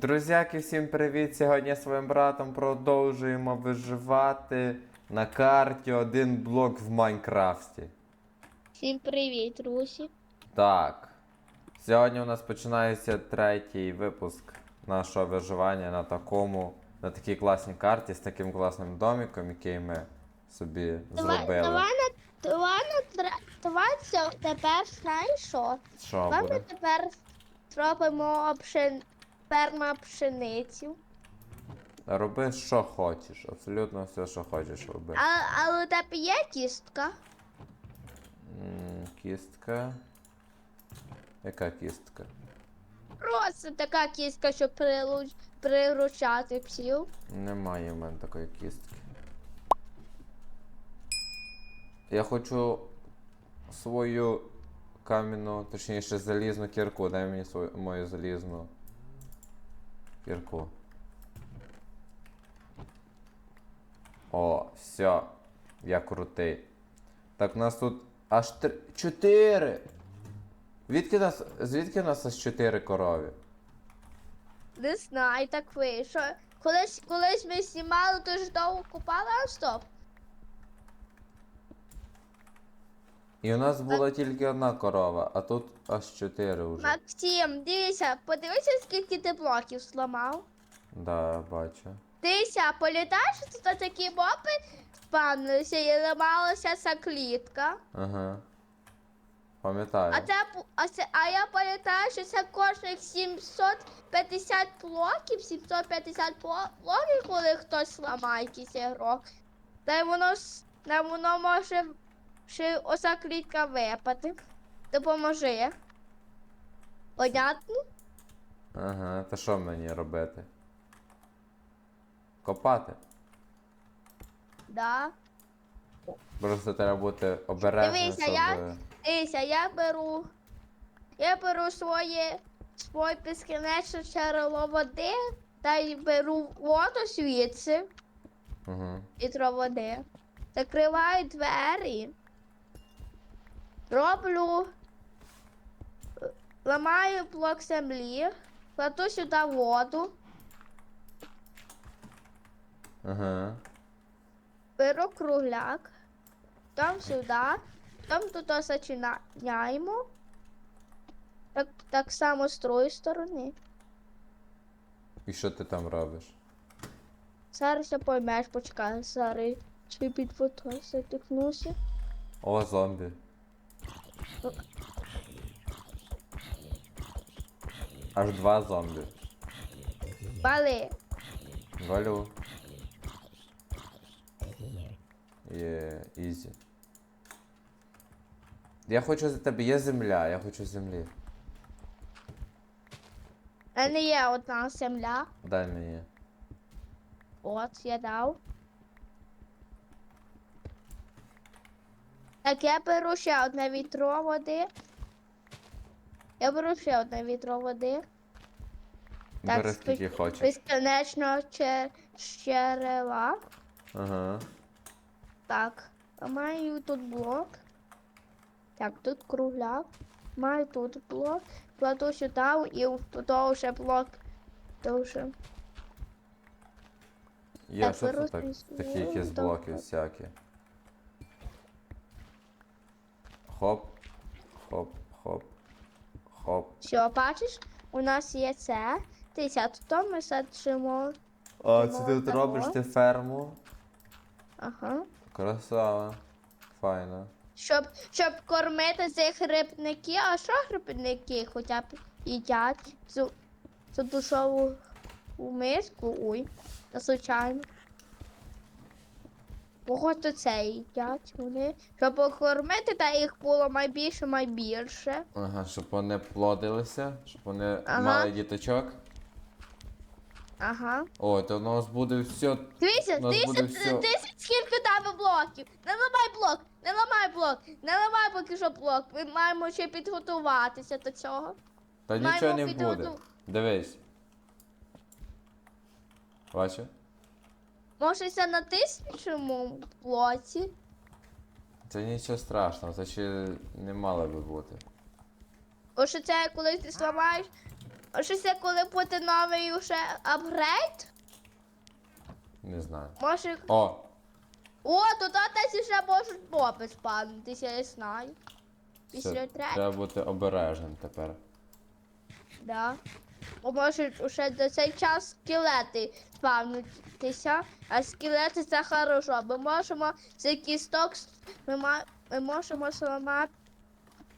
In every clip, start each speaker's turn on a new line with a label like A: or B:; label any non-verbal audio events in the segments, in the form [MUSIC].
A: Друзяки, всім привіт! Сьогодні з своїм братом продовжуємо виживати на карті один блок в Майнкрафті.
B: Всім привіт, друзі.
A: Так. Сьогодні у нас починається третій випуск нашого виживання на такому, на такій класній карті з таким класним домиком, який ми собі
B: Давай,
A: зробили.
B: давай, на, давай, на, тре- давай це тепер знаєш що?
A: Що
B: Давай ми
A: буде?
B: тепер зробимо пшен... ферма пшеницю.
A: Роби що хочеш, абсолютно все, що хочеш роби.
B: А, але у тебе є кістка?
A: М, Кістка. Яка кістка?
B: Просто така кістка, щоб прилуч... приручати псів.
A: Немає в мене такої кістки. Я хочу свою кам'яну, точніше залізну кірку. Дай мені свою, мою залізну кірку. О, все. Я крутий. Так, у нас тут аж три. Чотири! Звідки нас. Звідки у нас аж чотири корові?
B: Не знаю, так вийшло. Колись, колись ми знімали, то ж довго купали, а стоп.
A: І у нас була тільки одна корова, а тут аж чотири вже.
B: Максим, дивися, подивися, скільки ти блоків зламав.
A: Да, бачу.
B: Дивися, політаєш, тут такі мопи спавнилися і ламалася ця клітка.
A: Ага. Пам'ятаю.
B: А це, а це, а я пам'ятаю, що це кожних 750 блоків, 750 бло- блоків, коли хтось ламає якийсь ігрок. Та й воно, та воно може ще оця клітка випати. Допоможи. Понятно?
A: Ага, та що мені робити? Копати.
B: Да.
A: Просто треба бути обережним,
B: Дивися,
A: щоб...
B: я- Дивися, я беру. Я беру своє своє безкінечне джерело води та й беру воду звідси,
A: Угу.
B: вітро води. Закриваю двері. Роблю. Ламаю блок землі, кладу сюди воду,
A: Ага.
B: беру кругляк, там сюди, там тут зачиняємо. Так, так само з тої сторони.
A: І що ти там робиш?
B: Зараз я поймеш, почекай, зараз чи під водою затикнуся.
A: О, зомбі. Аж два зомбі.
B: Бали.
A: Валю. Є, ізі. Я хочу за тебе, є земля, я хочу землі.
B: У мене є одна земля.
A: Дай мені.
B: От, я дав. Так, я беру ще одне вітро води. Я беру ще одне вітро води. Так,
A: Бери скільки
B: спи-
A: хочеш.
B: Безконечно чер- черела.
A: Ага.
B: Так, а маю тут блок. Так, тут кругляк. Маю тут блок. Кладу сюди і туди вже блок. Дуже.
A: Є,
B: Так,
A: що це
B: беру
A: так? Такі якісь блоки
B: добре.
A: всякі. Хоп. Хоп, хоп. Хоп.
B: Все, бачиш, у нас є це. Дивіться, тут ми саджимо.
A: А,
B: це ти тут робиш
A: робиш ти ферму?
B: Ага.
A: Красава. Файно.
B: Щоб, щоб кормити цих грибників, а що грибники хоча б їдять? Цю, цю душову миску, ой, та случайно. Багато це їдять вони. Щоб покормити, та їх було найбільше, найбільше.
A: Ага, щоб вони плодилися, щоб вони
B: Ага.
A: мали діточок.
B: Ага.
A: О, то у нас буде все.
B: Дивіться,
A: У нас
B: дивіться,
A: всьо.
B: дивіться, скільки там блоків. Не ламай блок, не ламай блок, не ламай поки що блок. Ми маємо ще підготуватися до цього.
A: Та
B: Маємо
A: нічого не
B: підготу-
A: буде. Дивись. Бачиш?
B: Може, це на тисячому блоці?
A: Це нічого страшного, це ще не мало би бути.
B: Бо що це коли ти зламаєш А що це коли буде новий уже апгрейд?
A: Не знаю.
B: Може.
A: О!
B: О, тут десь вже можуть моби спавнитися, я не знаю. Після
A: Все,
B: третього.
A: треба бути обережним тепер.
B: Да. Бо можуть уже до цей час скелети спавнитися, а скелети це хорошо. Ми можемо з кісток ми, ма- ми можемо сламати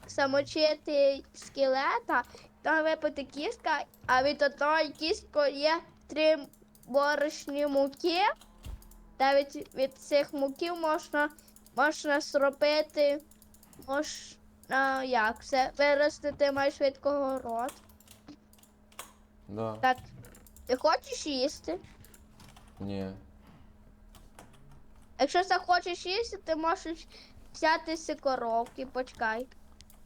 B: самочити скелета, там випити кістка, а від одної кістки є три борошні муки. Та від, від цих муків можна, можна зробити, можна як це, виростити майшвидко город.
A: Да.
B: Так, ти хочеш їсти?
A: Ні.
B: Якщо захочеш їсти, ти можеш взяти си коровки, почекай.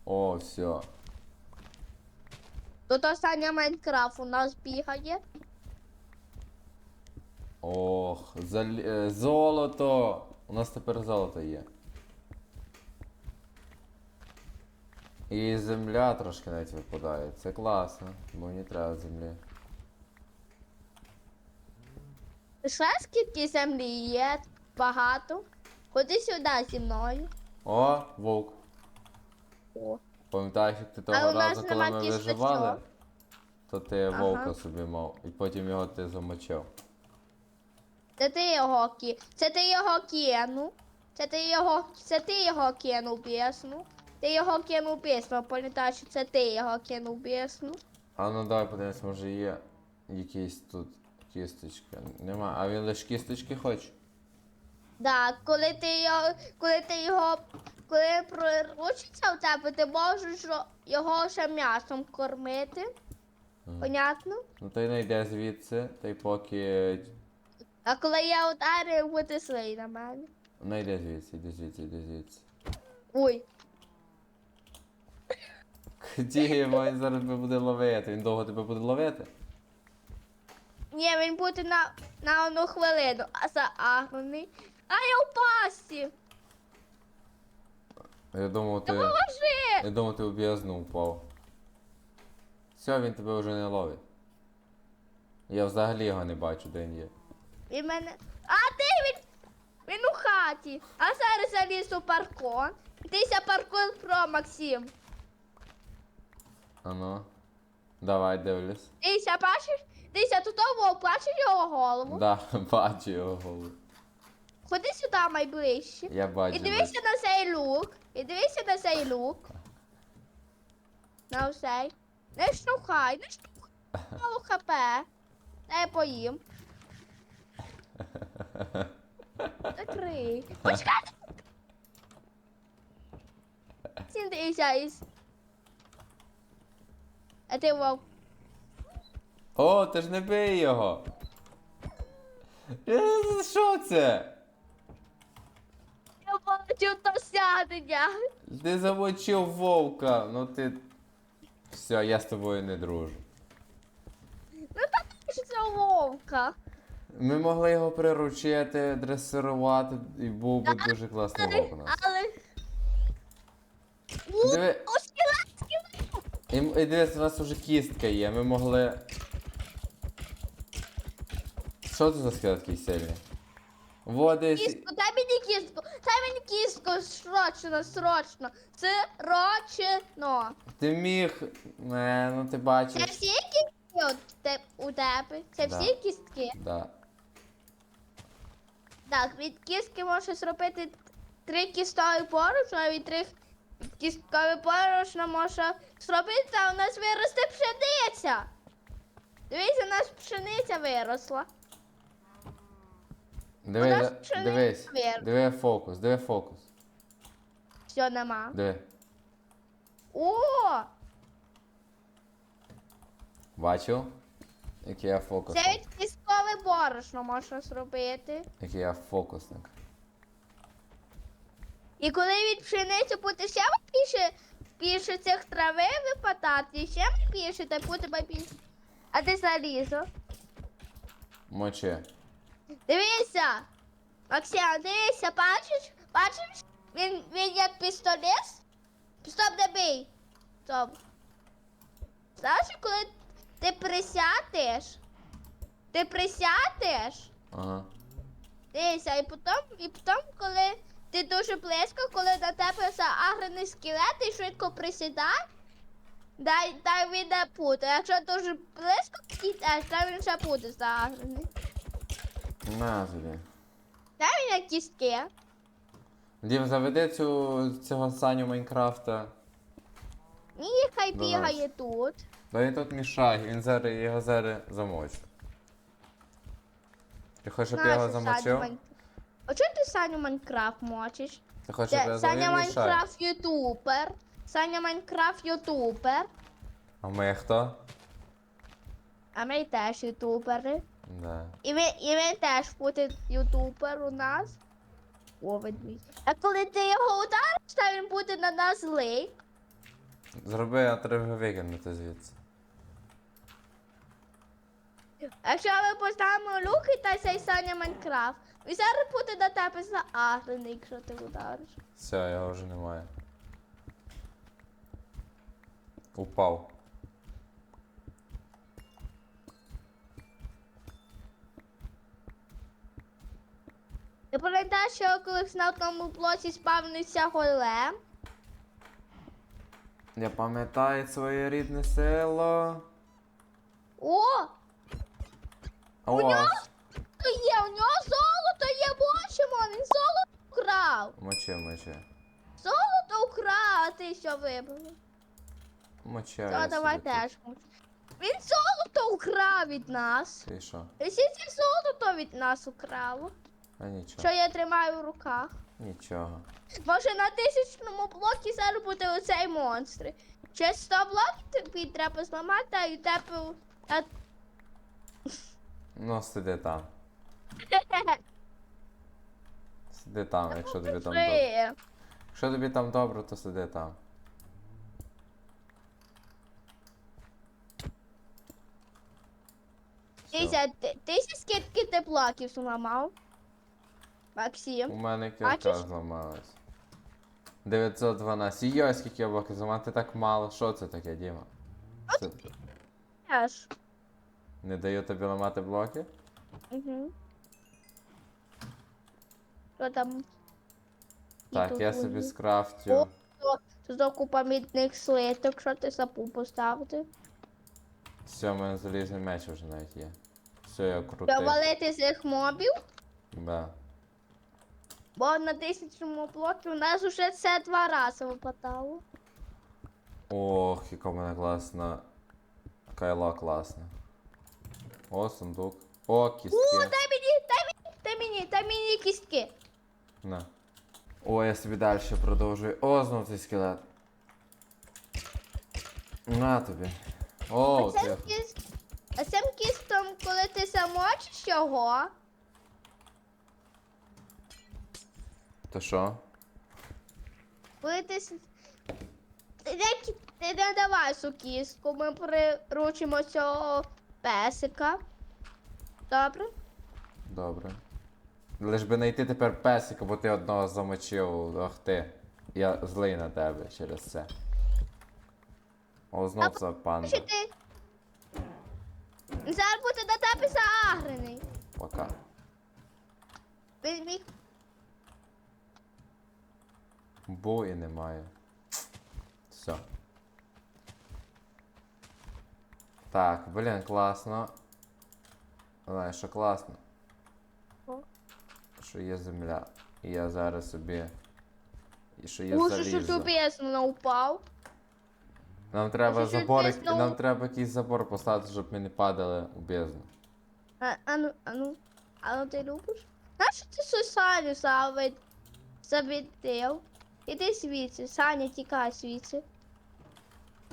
A: О, все.
B: Тут остання Майнкрафт у нас бігає.
A: Ох, зал... е, золото! У нас тепер золото є. І земля трошки навіть випадає. Це класно, бо мені треба землі.
B: Ти скільки землі є? Багато. Ходи сюди зі мною.
A: О, вовк.
B: О.
A: Пам'ятаєш, як ти того разу, коли ми виживали, то ти
B: Ага.
A: вовка собі мав, і потім його ти замочив.
B: Це ти його ки. Це ти його кинув. Це ти його. Це ти його кинув пісну. Ти його кинув пісну, пам'ятаєш, що це ти його кинув пісну.
A: А ну давай подивимось, може є якісь тут кісточки. Нема. А він лише кісточки хоче?
B: Так, коли ти його, коли ти його, коли приручиться в тебе, ти можеш йо- його ще м'ясом кормити. Понятно?
A: Ну то й не йде звідси, та й поки.
B: А коли я ударю, буде слий на мене.
A: Ну йде звідси, йде звідси, йде звідси.
B: Ой,
A: Діємо, він зараз тебе буде ловити. Він довго тебе буде ловити?
B: ні, він буде на, на одну хвилину, а заагнений. А я в пасті.
A: Я думав, ти.
B: Поможи!
A: Я думав, ти в бездну впав. Все, він тебе вже не ловить. Я взагалі його не бачу, де він є.
B: Він мене. А ти він! Він у хаті. А зараз заліз у паркон. Тися паркон про Максим.
A: Ану. Давай дивлюсь.
B: Дися, бачиш? Дися, тут того, бачиш його голову?
A: Да, [LAUGHS] бачу його голову.
B: Ходи сюди найближче.
A: Я бачу.
B: І дивися на цей лук. І дивися на цей лук. На цей. Не штовхай, не штовхай. Мало хп. Я поїм. Закрий. Почекай! Сіндися із. А ти вовк.
A: О, ти ж не бий його. Що це?
B: Я бачу досягнення.
A: Ти замочив вовка. Ну ти. Все, я з тобою не дружу.
B: Ну так що це вовка.
A: Ми могли його приручити, дресирувати, і був би дуже класний вовк у нас.
B: Але.
A: Диви. І, і дивись, у нас вже кістка є, ми могли. Що це за скелет такий сильний? Води.
B: Кістку, дай мені кістку, дай мені кістку, срочно, срочно. Срочно.
A: Ти міг. Не, ну ти бачиш.
B: Це всі кістки у тебе? Це
A: Да.
B: всі кістки?
A: Да.
B: Так, від кістки можна зробити три кістові поруч, а від трьох кісткові поруч можна зробити, а у нас виросте пшениця. Дивіться, у нас пшениця виросла.
A: Диви,
B: нас
A: да-
B: пшениця
A: дивись.
B: вверх.
A: Диви фокус, диви фокус.
B: Все нема.
A: Диви.
B: О!
A: Бачив? Який я фокусник.
B: Це від кісткове борошно можна зробити.
A: Який я фокусник.
B: І коли від пшениці буде ще більше, більше цих трави випадати, ще більше, то буде більше. А ти залізо.
A: Мочи.
B: Дивися! Максим, дивися, бачиш? Бачиш? Він, він як пістолет. Стоп, не бий. Стоп. Знаєш, коли, ти присядеш. Ти присядеш.
A: Ага.
B: Дивися, і потім, і потім, коли ти дуже близько, коли на тебе заагрений скелет, ти швидко присідай, дай, дай він не пути. Якщо дуже близько підеш, то він ще буде заагрений.
A: На тобі.
B: Дай він як кістки.
A: Дім, заведи цю, цього Саню Майнкрафта.
B: Ні, хай
A: Давай.
B: бігає тут.
A: Да він тут мішає, він зараз його зараз замочить. Ти хочеш, щоб я його замочив?
B: Майн- А чого ти Саню Майнкрафт мочиш?
A: Ти хочеш, щоб
B: Це Саня? Майнкрафт ютубер. Саня Майнкрафт ютубер.
A: А ми хто?
B: А ми теж ютубери.
A: Да.
B: І ви, і ви теж буде ютубер у нас. О, ведмідь. А коли ти його удариш, то він буде на нас злий.
A: Зроби, а треба викинути звідси.
B: Якщо ми поставимо луки та цей Саня Майнкрафт, він зараз буде на тебе заагрений, якщо ти удариш.
A: Все, його вже немає. Упав.
B: Ти пам'ятаєш, що колись на одному блоці спавнився голем?
A: Я пам'ятаю своє рідне село.
B: О! У нього
A: вас?
B: то є, у нього золото є, бачимо, він золото вкрав.
A: Мочи, мочи.
B: Золото вкрав, а ти що вибрав? То
A: я
B: давай
A: собі
B: теж. Він золото украв від нас.
A: Ти що?
B: І всі ці золото від нас украло.
A: А нічого.
B: Що я тримаю в руках.
A: Нічого.
B: Може на тисячному блокі зараз буде оцей монстр. Через 100 блоків тобі треба зламати, а й тебе. А...
A: Ну, сиди там. [LAUGHS] Сиди там, якщо тобі там добре. Якщо тобі там добре, то сиди там. Все.
B: Дивіться, ти, ти скільки ти блоків зламав?
A: У
B: Максим.
A: мене
B: Бачиш?
A: кілька зламалась. 912. Йой, скільки я блоків зламати так мало. Що це таке, Діма? Це... Не даю тобі ламати блоки?
B: Угу. Що там?
A: Так, я собі скрафтю.
B: За купа мідних слиток, що ти забув поставити.
A: Все, у мене залізний меч вже навіть є. Все, я крутий.
B: Щоб валити цих мобів,
A: Да.
B: бо на тисячному блокі у нас вже це два рази випадало.
A: Ох, яка в мене класна. Кайло класне. О, сундук. О,
B: О,
A: кістки.
B: дай мені, дай мені, дай мені, дай мені кістки.
A: На. О, я собі далі продовжую. О, знов цей скелет. На тобі. О,
B: а, цим
A: ти.
B: а цим кістом, коли ти замочиш його,
A: То що?
B: коли ти. Ти ти не давай цю кістку, ми приручимо цього песика. Добре?
A: Добре. Лиш би знайти тепер песика, бо ти одного замочив. Ох ти. Я злий на тебе через це. О, знов
B: Що
A: панда.
B: ти. Зараз буде на тебе заагрений.
A: Пока.
B: Він міг
A: і немає. Все. Так, блін, класно. Знаєш, що класно?
B: Що?
A: Що є земля. І я зараз собі. І що є
B: Боже, що
A: залізо.
B: тобі ясно упав.
A: Нам треба
B: Може,
A: забор,
B: щось знову-
A: нам треба якийсь забор поставити, щоб ми не падали у бездну.
B: А, а ну, а ну, а ну ти любиш? Нащо ти цю Саню завид... завідив? Іди звідси, Саня, тікай звідси.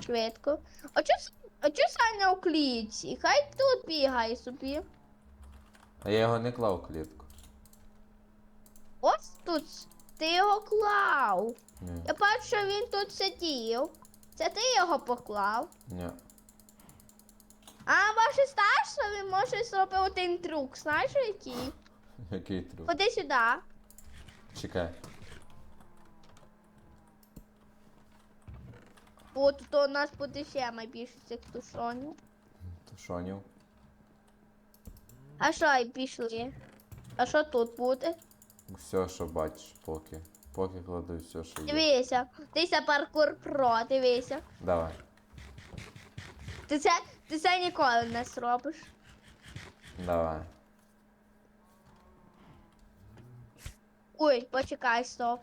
B: Швидко. А чо, С- а чо Саня у клітці? Хай тут бігає собі.
A: А я його не клав у клітку.
B: Ось тут ти його клав.
A: Ні.
B: Я бачу, що він тут сидів. Це ти його поклав.
A: Ні.
B: А ваше старше він може зробити один трюк. Знаєш який?
A: Який трюк?
B: Ходи сюди.
A: Чекай.
B: От то у нас буде ще найбільше цих тушонів.
A: Ню?
B: А що, і пішли? А що тут буде?
A: Все, що бачиш, поки. Поки кладу все, що є.
B: Дивися, дивися паркур про, дивися.
A: Давай.
B: Ти це, ти це ніколи не зробиш.
A: Давай.
B: Ой, почекай, стоп.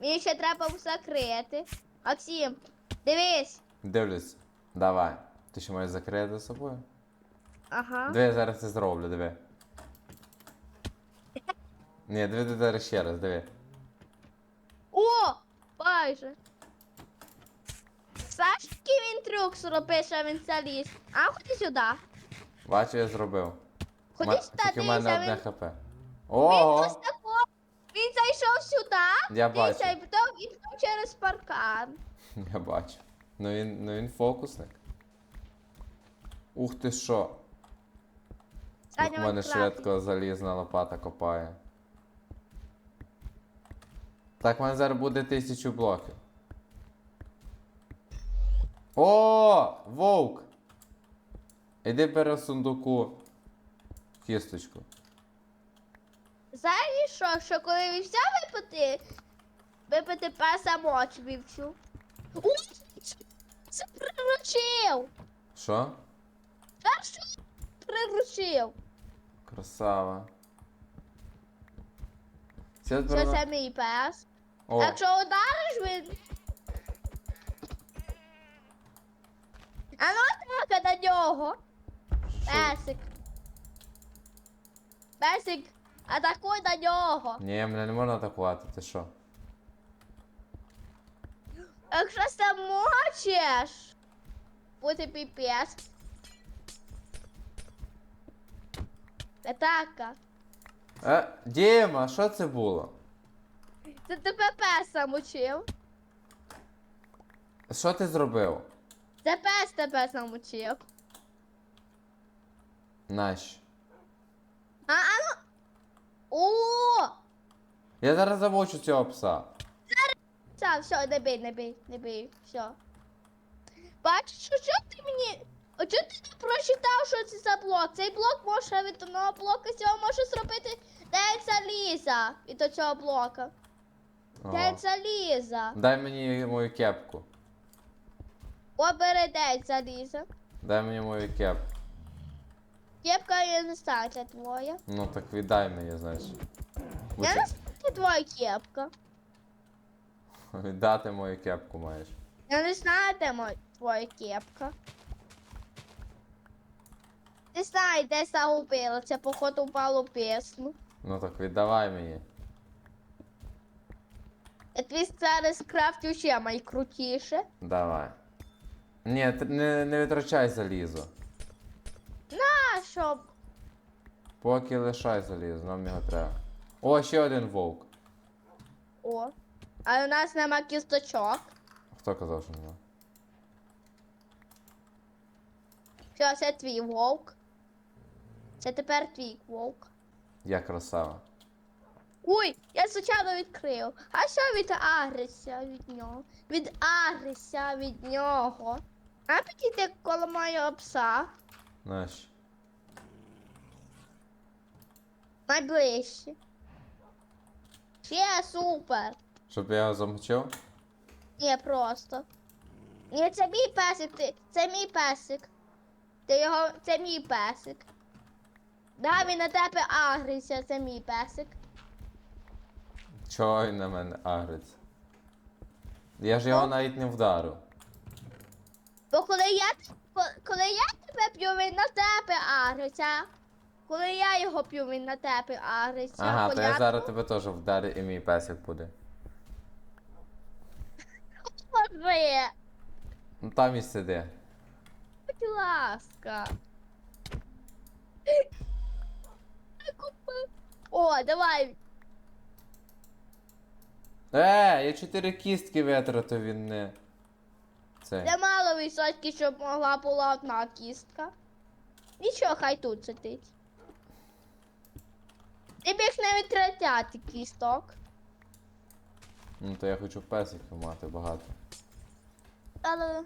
B: Мені ще треба закрити. Максим, дивись.
A: Дивлюсь. Давай. Ти ще маєш закрити за собою?
B: Ага.
A: Диви, я зараз це зроблю, диви. Ні, диви, диви зараз ще раз, диви.
B: О! Майже. Який він трюк зробив, що він заліз? А ходи сюди.
A: Бачу, я зробив.
B: Ходи
A: Ма-
B: сюди,
A: Тільки в мене
B: дивися,
A: одне
B: він,
A: хп.
B: він ось тако. Він зайшов сюди,
A: Я
B: дивися,
A: бачу.
B: і потім, і потім через паркан. [LAUGHS]
A: Я бачу. Ну він, ну він фокусник. Ух ти що.
B: Саня
A: в мене швидко залізна лопата копає. Так, в мене зараз буде тисячу блоків. О! Вовк! Іди бери в сундуку кісточку.
B: Знаєш що, що коли вівця випити, випити паса моч вівцю. Ой, це приручив.
A: Що?
B: Та що приручив?
A: Красава. Це,
B: Що це мій пес?
A: О,
B: Якщо удариш він. А ну атака на нього.
A: що?
B: Песик. Песик, атакуй на нього.
A: Ні, мене не можна атакувати, ти що?
B: Якщо ти можеш, буде піпець. Атака.
A: Е, Діма, що це було?
B: Це тебе пес замучив.
A: Що ти зробив?
B: Це пес тебе замучив.
A: Нащо?
B: А, а ну. О!
A: Я зараз замочу цього пса.
B: Все, все, не бий, не бий, не бий, все. Бачиш, що ти мені. А чого ти не прочитав, що це за блок? Цей блок може від одного блока цього може зробити 9 заліза від до цього блока.
A: О.
B: 9 заліза.
A: Дай мені мою кепку.
B: Обери 9 заліза.
A: Дай мені мою кепку.
B: Кепка я не знаю, це твоя.
A: Ну так віддай мені, знаєш. Бо
B: Я не знаю, це твоя кепка.
A: Віддати мою кепку маєш.
B: Я не знаю, де моя твоя кепка. Не знаю, де загубила, це походу впало в пісну.
A: Ну так віддавай мені.
B: Я твій зараз крафтю ще найкрутіше.
A: Давай. Ні, ти не, не витрачай залізо.
B: А що?
A: Поки лишай залізо, нам його треба. О, ще один вовк.
B: О. А у нас нема кісточок.
A: Хто казав, що нема?
B: Що, це твій вовк. Це тепер твій вовк.
A: Я красава.
B: Ой, я звичайно відкрив. А що від агресія від нього? Від агресія від нього. А підійти коло моєго пса.
A: Знаєш.
B: Найближче. Ще супер.
A: Щоб я його замочив?
B: Ні, просто. Ні, це мій песик, ти. Це мій песик. Ти його. Це мій песик. Да, він на тебе агриться, це мій песик.
A: Чого він на мене агриться? Я ж його навіть не вдарив.
B: Бо коли я, ко- коли я тебе п'ю, він на тебе агриться. Коли я його п'ю, він на тебе агриться.
A: Ага, то я
B: понятно?
A: зараз тебе теж вдарю і мій песик буде.
B: Боже,
A: Ну там і сиди.
B: будь ласка. О, давай.
A: Е, я чотири кістки витратив, він не. Це.
B: Це мало відсотків, щоб могла була одна кістка. Нічого, хай тут сидить. Ти біг не відтратяти кісток.
A: Ну то я хочу песиків мати багато.
B: Але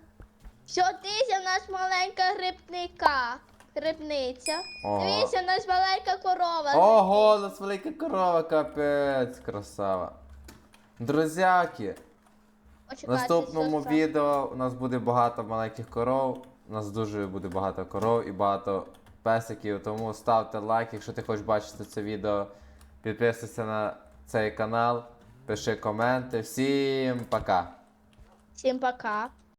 B: Все, дивіться, в нас маленька грибника. Грибниця.
A: Ого.
B: Дивіться, в нас маленька корова.
A: Ого, у нас велика корова, капець, красава. Друзяки, в наступному
B: що це?
A: відео у нас буде багато маленьких коров. У нас дуже буде багато коров і багато песиків. Тому ставте лайк, якщо ти хочеш бачити це відео. Підписуйся на цей канал, пиши коменти. Всім пока!
B: Всім пока.